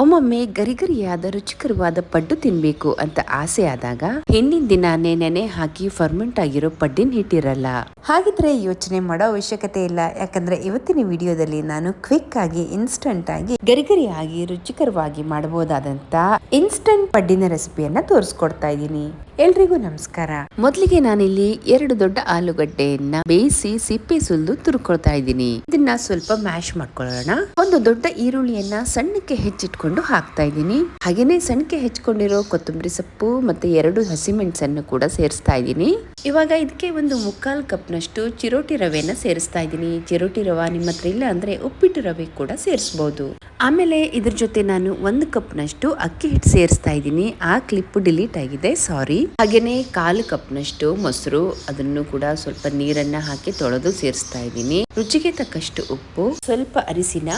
ಒಮ್ಮೊಮ್ಮೆ ಗರಿಗರಿಯಾದ ರುಚಿಕರವಾದ ಪಡ್ಡು ತಿನ್ಬೇಕು ಅಂತ ಆಸೆ ಆದಾಗ ಹಿಂದಿನ ದಿನಾನೇ ನೆನೆ ಹಾಕಿ ಫರ್ಮೆಂಟ್ ಆಗಿರೋ ಪಡ್ಡಿನ ಹಿಟ್ಟಿರಲ್ಲ. ಹಾಗಿದ್ರೆ ಯೋಚನೆ ಮಾಡೋ ಅವಶ್ಯಕತೆ ಇಲ್ಲ. ಯಾಕಂದ್ರೆ ಇವತ್ತಿನ ವಿಡಿಯೋದಲ್ಲಿ ನಾನು ಕ್ವಿಕ್ ಆಗಿ ಇನ್ಸ್ಟಂಟ್ ಆಗಿ, ಗರಿಗರಿಯಾಗಿ, ರುಚಿಕರವಾಗಿ ಮಾಡಬಹುದಾದಂತ ಇನ್ಸ್ಟಂಟ್ ಪಡ್ಡಿನ ರೆಸಿಪಿಯನ್ನ ತೋರಿಸ್ಕೊಡ್ತಾ ಇದ್ದೀನಿ. ಎಲ್ರಿಗೂ ನಮಸ್ಕಾರ. ಮೊದಲಿಗೆ ನಾನಿಲ್ಲಿ ಎರಡು ದೊಡ್ಡ ಆಲೂಗಡ್ಡೆಯನ್ನ ಬೇಯಿಸಿ ಸಿಪ್ಪೆ ಸುಲಿದು ತುರ್ಕೊಳ್ತಾ ಇದ್ದೀನಿ. ಇದನ್ನ ಸ್ವಲ್ಪ ಮ್ಯಾಶ್ ಮಾಡ್ಕೊಳ್ಳೋಣ. ಒಂದು ದೊಡ್ಡ ಈರುಳ್ಳಿಯನ್ನ ಸಣ್ಣಕ್ಕೆ ಹೆಚ್ಚಿಟ್ಕೊಂಡು ಹಾಕ್ತಾ ಇದ್ದೀನಿ. ಹಾಗೇನೆ ಸಣ್ಣಕ್ಕೆ ಹೆಚ್ಚಿಕೊಂಡಿರೋ ಕೊತ್ತಂಬರಿ ಸೊಪ್ಪು ಮತ್ತೆ ಎರಡು ಹಸಿಮೆಣಸನ್ನು ಕೂಡ ಸೇರಿಸ್ತಾ ಇದ್ದೀನಿ. ಇವಾಗ ಇದಕ್ಕೆ ಒಂದು ಮುಕ್ಕಾಲ್ ಕಪ್ನಷ್ಟು ಚಿರೋಟಿ ರವೆನ ಸೇರಿಸ್ತಾ ಇದ್ದೀನಿ. ಚಿರೋಟಿ ರವೆ ನಿಮ್ಮ ಹತ್ರ ಇಲ್ಲ ಅಂದರೆ ಉಪ್ಪಿಟ್ಟು ರವೆ ಕೂಡ ಸೇರಿಸ್ಬೋದು. ಆಮೇಲೆ ಇದ್ರ ಜೊತೆ ನಾನು ಒಂದು ಕಪ್ನಷ್ಟು ಅಕ್ಕಿ ಹಿಟ್ಟು ಸೇರಿಸ್ತಾ ಇದ್ದೀನಿ. ಆ ಕ್ಲಿಪ್ ಡಿಲೀಟ್ ಆಗಿದೆ, ಸಾರಿ. ಹಾಗೆಯೇ ಕಾಲು ಕಪ್ನಷ್ಟು ಮೊಸರು, ಅದನ್ನು ಕೂಡ ಸ್ವಲ್ಪ ನೀರನ್ನ ಹಾಕಿ ತೊಳೆದು ಸೇರಿಸ್ತಾ ಇದ್ದೀನಿ. ರುಚಿಗೆ ತಕ್ಕಷ್ಟು ಉಪ್ಪು, ಸ್ವಲ್ಪ ಅರಿಸಿನ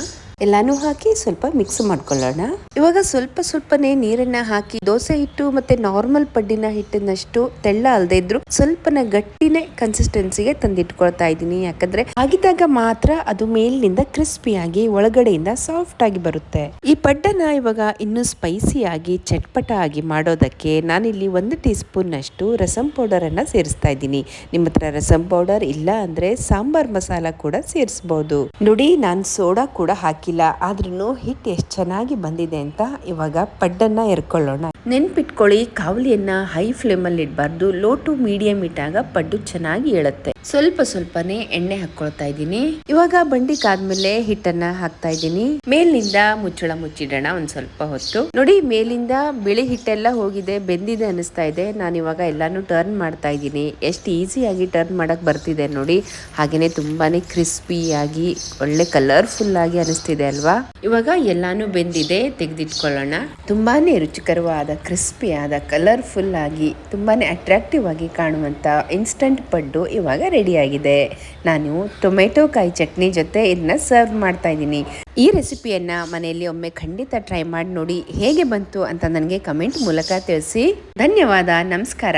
ಎಲ್ಲಾನು ಹಾಕಿ ಸ್ವಲ್ಪ ಮಿಕ್ಸ್ ಮಾಡ್ಕೊಳ್ಳೋಣ. ಇವಾಗ ಸ್ವಲ್ಪ ಸ್ವಲ್ಪನೇ ನೀರನ್ನ ಹಾಕಿ ದೋಸೆ ಹಿಟ್ಟು ಮತ್ತೆ ನಾರ್ಮಲ್ ಪಡ್ಡಿನ ಹಿಟ್ಟಿನಷ್ಟು ತೆಳ್ಳ ಅಲ್ಲದೆ ಇದ್ರು ಸ್ವಲ್ಪನ ಗಟ್ಟಿನೇ ಕನ್ಸಿಸ್ಟೆನ್ಸಿಗೆ ತಂದಿಟ್ಕೊಳ್ತಾ ಇದ್ದೀನಿ. ಯಾಕಂದ್ರೆ ಹಾಗಿದ್ದಾಗ ಮಾತ್ರ ಅದು ಮೇಲಿನಿಂದ ಕ್ರಿಸ್ಪಿಯಾಗಿ ಒಳಗಡೆಯಿಂದ ಸಾಫ್ಟ್ ಆಗಿ ಬರುತ್ತೆ. ಈ ಪಡ್ಡನ ಇವಾಗ ಇನ್ನು ಸ್ಪೈಸಿ ಆಗಿ, ಚಟ್ಪಟ ಆಗಿ ಮಾಡೋದಕ್ಕೆ ನಾನಿಲ್ಲಿ ಒಂದು ಟೀ ಸ್ಪೂನ್ ಅಷ್ಟು ರಸಂ ಪೌಡರ್ ಅನ್ನ ಸೇರಿಸ್ತಾ ಇದ್ದೀನಿ. ನಿಮ್ಮ ಹತ್ರ ರಸಂ ಪೌಡರ್ ಇಲ್ಲ ಅಂದ್ರೆ ಸಾಂಬಾರ್ ಮಸಾಲ ಕೂಡ ಸೇರಿಸಬಹುದು ನುಡಿ, ನಾನು ಸೋಡಾ ಕೂಡ ಹಾಕಿಲ್ಲ ಆದ್ರೂ ಹಿಟ್ಟು ಎಷ್ಟು ಚೆನ್ನಾಗಿ ಬಂದಿದೆ ಅಂತ ಇವಾಗ ಪಡ್ಡನ್ನ ಎರ್ಕೊಳ್ಳೋಣ. ನೆನ್ಪಿಟ್ಕೊಳ್ಳಿ, ಕಾವಲಿಯನ್ನ ಹೈ ಫ್ಲೇಮ್ ಅಲ್ಲಿ ಇಡಬಾರ್ದು ಲೋ ಟು ಮೀಡಿಯಂ ಇಟ್ಟಾಗ ಪಡ್ಡು ಚೆನ್ನಾಗಿ ಏಳುತ್ತೆ. ಸ್ವಲ್ಪ ಸ್ವಲ್ಪನೇ ಎಣ್ಣೆ ಹಾಕೊಳ್ತಾ ಇದ್ದೀನಿ. ಇವಾಗ ಬಂಡಿ ಕಾದ್ಮೇಲೆ ಹಿಟ್ಟನ್ನ ಹಾಕ್ತಾ ಇದ್ದೀನಿ. ಮೇಲಿನಿಂದ ಮುಚ್ಚಳ ಮುಚ್ಚಿಡೋಣ ಒಂದ್ ಸ್ವಲ್ಪ ಹೊತ್ತು. ನೋಡಿ, ಮೇಲಿಂದ ಬಿಳಿ ಹಿಟ್ಟೆಲ್ಲ ಹೋಗಿದೆ, ಬೆಂದಿದೆ ಅನಿಸ್ತಾ ಇದೆ. ನಾನು ಇವಾಗ ಎಲ್ಲಾನು ಟರ್ನ್ ಮಾಡ್ತಾ ಇದ್ದೀನಿ. ಎಷ್ಟು ಈಸಿಯಾಗಿ ಟರ್ನ್ ಮಾಡಕ್ ಬರ್ತಿದೆ ನೋಡಿ. ಹಾಗೇನೆ ತುಂಬಾನೇ ಕ್ರಿಸ್ಪಿಯಾಗಿ ಒಳ್ಳೆ ಕಲರ್ಫುಲ್ ಆಗಿ ಅನಿಸ್ತಿದೆ ಅಲ್ವಾ? ಇವಾಗ ಎಲ್ಲಾನು ಬೆಂದಿದೆ, ತೆಗೆದಿಟ್ಕೊಳ್ಳೋಣ. ತುಂಬಾನೇ ರುಚಿಕರವಾದ ಕ್ರಿಸ್ಪಿಯಾದ ಕಲರ್ಫುಲ್ಲಾಗಿ ತುಂಬಾನೇ ಅಟ್ರಾಕ್ಟಿವ್ ಆಗಿ ಕಾಣುವಂಥ ಇನ್ಸ್ಟಂಟ್ ಪಡ್ಡು ಇವಾಗ ರೆಡಿಯಾಗಿದೆ ನಾನು ಟೊಮೆಟೊ ಕಾಯಿ ಚಟ್ನಿ ಜೊತೆ ಇದನ್ನ ಸರ್ವ್ ಮಾಡ್ತಾ ಇದ್ದೀನಿ. ಈ ರೆಸಿಪಿಯನ್ನು ಮನೆಯಲ್ಲಿ ಒಮ್ಮೆ ಖಂಡಿತ ಟ್ರೈ ಮಾಡಿ ನೋಡಿ ಹೇಗೆ ಬಂತು ಅಂತ ನನಗೆ ಕಮೆಂಟ್ ಮೂಲಕ ತಿಳಿಸಿ. ಧನ್ಯವಾದ, ನಮಸ್ಕಾರ.